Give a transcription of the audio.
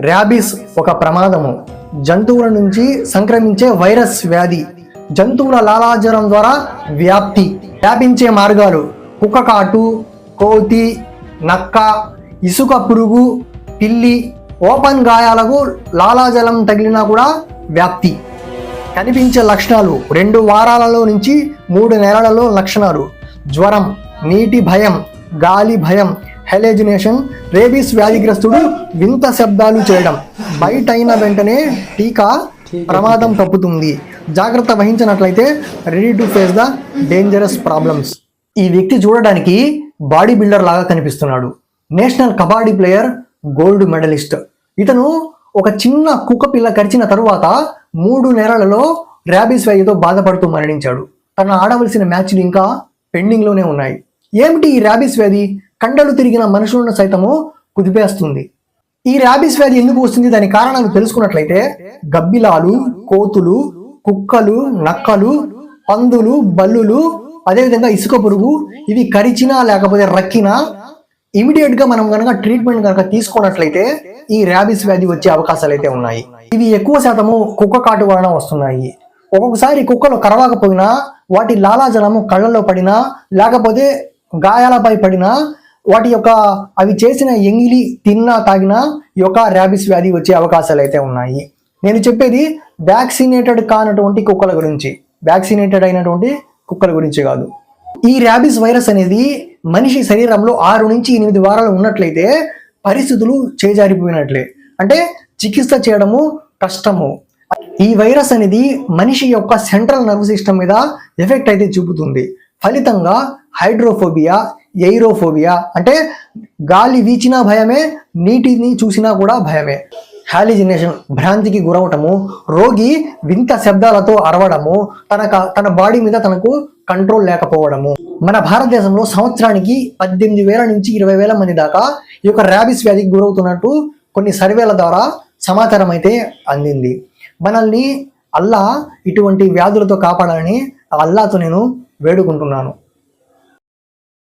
Rabies ఒక ప్రమాదము. జంతువుల నుంచి సంక్రమించే వైరస్ వ్యాధి. జంతువుల లాలాజలం ద్వారా వ్యాప్తి. వ్యాపించే మార్గాలు కుక్క కాటు కోతి నక్క ఇసుక పురుగు పిల్లి ఓపెన్ గాయాలకు లాలాజలం తగిలినా కూడా వ్యాప్తి. కనిపించే లక్షణాలు రెండు వారాలలో నుంచి మూడు నెలలలో లక్షణాలు. జ్వరం నీటి భయం గాలి భయం హెలేజినేషన్ రేబీస్ వ్యాధిగ్రస్తుడు వింత శబ్దాలు చేయడం. బయట అయిన వెంటనే టీకా ప్రమాదం తప్పుతుంది. జాగ్రత్త వహించినట్లయితే ready to face the dangerous problems ఈ వ్యక్తి చూడడానికి బాడీ బిల్డర్ లాగా కనిపిస్తున్నాడు. National kabaddi player gold medalist ఇతను ఒక చిన్న కుక్క పిల్ల కరిచిన తరువాత మూడు నెలలలో ర్యాబీస్ వ్యాధితో బాధపడుతూ మరణించాడు. తను ఆడవలసిన మ్యాచ్లు ఇంకా పెండింగ్లోనే ఉన్నాయి. ఏమిటి ఈ ర్యాబీస్ వ్యాధి? కండలు తిరిగిన మనుషులను సైతము కుదిపేస్తుంది. ఈ ర్యాబీస్ వ్యాధి ఎందుకు వస్తుంది? దాని కారణాలు తెలుసుకున్నట్లయితే గబ్బిలాలు కోతులు కుక్కలు నక్కలు పందులు బల్లులు అదేవిధంగా ఇసుక పురుగు ఇవి కరిచినా లేకపోతే రక్కినా ఇమీడియట్గా మనం కనుక ట్రీట్మెంట్ కనుక తీసుకున్నట్లయితే ఈ ర్యాబిస్ వ్యాధి వచ్చే అవకాశాలు అయితే ఉన్నాయి. ఇవి ఎక్కువ శాతము కుక్క కాటు వలన వస్తున్నాయి. ఒక్కొక్కసారి కుక్కలు కరవకపోయినా వాటి లాలాజలము కళ్ళలో పడినా లేకపోతే గాయాలపై పడినా వాటి యొక్క అవి చేసిన ఎంగిలి తిన్నా తాగినా ఈ యొక్క ర్యాబిస్ వ్యాధి వచ్చే అవకాశాలు అయితే ఉన్నాయి. నేను చెప్పేది వ్యాక్సినేటెడ్ కానటువంటి కుక్కల గురించి. వ్యాక్సినేటెడ్ అయినటువంటి కుక్కల గురించి కాదు. ఈ ర్యాబిస్ వైరస్ అనేది మనిషి శరీరంలో ఆరు నుంచి ఎనిమిది వారాలు ఉన్నట్లయితే పరిస్థితులు చేజారిపోయినట్లే. అంటే చికిత్స చేయడము కష్టము. ఈ వైరస్ అనేది మనిషి యొక్క సెంట్రల్ నర్వ్ సిస్టమ్ మీద ఎఫెక్ట్ అయితే చూపుతుంది. ఫలితంగా హైడ్రోఫోబియా ఎయిరోఫోబియా. అంటే గాలి వీచినా భయమే నీటిని చూసినా కూడా భయమే. హాలిజినేషన్ భ్రాంతికి గురవటము రోగి వింత శబ్దాలతో అరవడము తన తన బాడీ మీద తనకు కంట్రోల్ లేకపోవడము. మన భారతదేశంలో సంవత్సరానికి పద్దెనిమిది వేల నుంచి ఇరవై వేల మంది దాకా ఈ యొక్క ర్యాబిస్ వ్యాధికి గురవుతున్నట్టు కొన్ని సర్వేల ద్వారా సమాచారం అయితే అందింది. మనల్ని అల్లా ఇటువంటి వ్యాధులతో కాపాడాలని ఆ అల్లాతో నేను వేడుకుంటున్నాను.